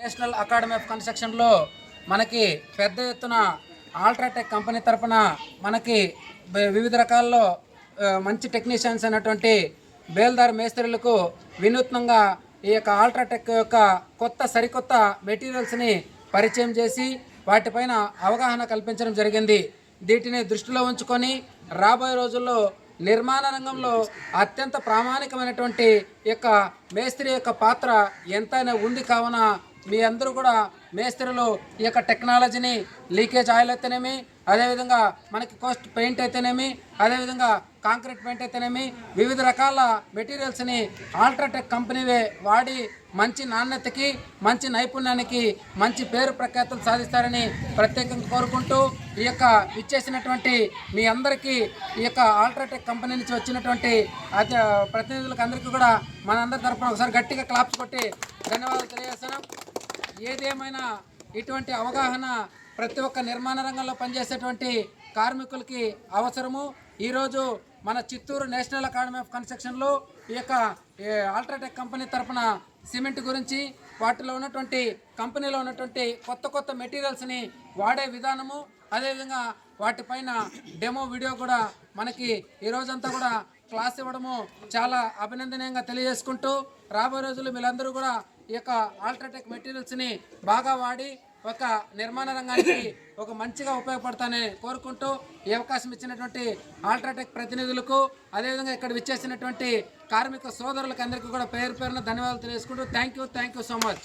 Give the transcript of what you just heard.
National academy of కన్స్ట్రక్షన్లో మనకి పెద్ద ఎత్తున ఆల్ట్రాటెక్ కంపెనీ తరపున మనకి వివిధ రకాల్లో మంచి టెక్నీషియన్స్ అయినటువంటి బేల్దార్ మేస్త్రీలకు వినూత్నంగా ఈ యొక్క ఆల్ట్రాటెక్ యొక్క కొత్త సరికొత్త మెటీరియల్స్ని పరిచయం చేసి వాటిపైన అవగాహన కల్పించడం జరిగింది. వీటిని దృష్టిలో ఉంచుకొని రాబోయే రోజుల్లో నిర్మాణ రంగంలో అత్యంత ప్రామాణికమైనటువంటి ఈ యొక్క మేస్త్రి యొక్క పాత్ర ఎంతైనా ఉంది కావున మీ అందరూ కూడా మేస్త్రులు ఈ యొక్క టెక్నాలజీని లీకేజ్ ఆయిల్ అయితేనేమి అదేవిధంగా మనకి కోస్ట్ పెయింట్ అయితేనేమి అదేవిధంగా కాంక్రీట్ పెయింట్ అయితేనేమి వివిధ రకాల మెటీరియల్స్ని ఆల్ట్రాటెక్ కంపెనీవే వాడి మంచి నాణ్యతకి మంచి నైపుణ్యానికి మంచి పేరు ప్రఖ్యాతులు సాధిస్తారని ప్రత్యేకంగా కోరుకుంటూ ఈ యొక్క ఇచ్చేసినటువంటి మీ అందరికీ ఈ యొక్క ఆల్ట్రాటెక్ కంపెనీ నుంచి వచ్చినటువంటి అతి ప్రతినిధులకు అందరికీ కూడా మనందరి తరఫున ఒకసారి గట్టిగా క్లాప్స్ కొట్టి ధన్యవాదాలు తెలియజేస్తున్నాం. ఏదేమైనా ఇటువంటి అవగాహన ప్రతి ఒక్క నిర్మాణ రంగంలో పనిచేసేటువంటి కార్మికులకి అవసరము. ఈరోజు మన చిత్తూరు నేషనల్ అకాడమీ ఆఫ్ కన్స్ట్రక్షన్లో ఈ యొక్క ఆల్ట్రాటెక్ కంపెనీ తరపున సిమెంట్ గురించి వాటిలో ఉన్నటువంటి కంపెనీలో ఉన్నటువంటి కొత్త కొత్త మెటీరియల్స్ని వాడే విధానము. అదేవిధంగా వాటిపైన డెమో వీడియో కూడా మనకి ఈ రోజంతా కూడా క్లాస్ ఇవ్వడము చాలా అభినందనీయంగా తెలియజేసుకుంటూ రాబోయే రోజులు మీరందరూ కూడా ఈ యొక్క ఆల్ట్రాటెక్ మెటీరియల్స్ని బాగా వాడి ఒక నిర్మాణ రంగానికి ఒక మంచిగా ఉపయోగపడతానని కోరుకుంటూ ఈ అవకాశం ఇచ్చినటువంటి ఆల్ట్రాటెక్ ప్రతినిధులకు అదేవిధంగా ఇక్కడ విచ్చేసినటువంటి కార్మిక సోదరులకు అందరికీ కూడా పేరు పేరున ధన్యవాదాలు తెలియజేసుకుంటూ thank you thank you so much.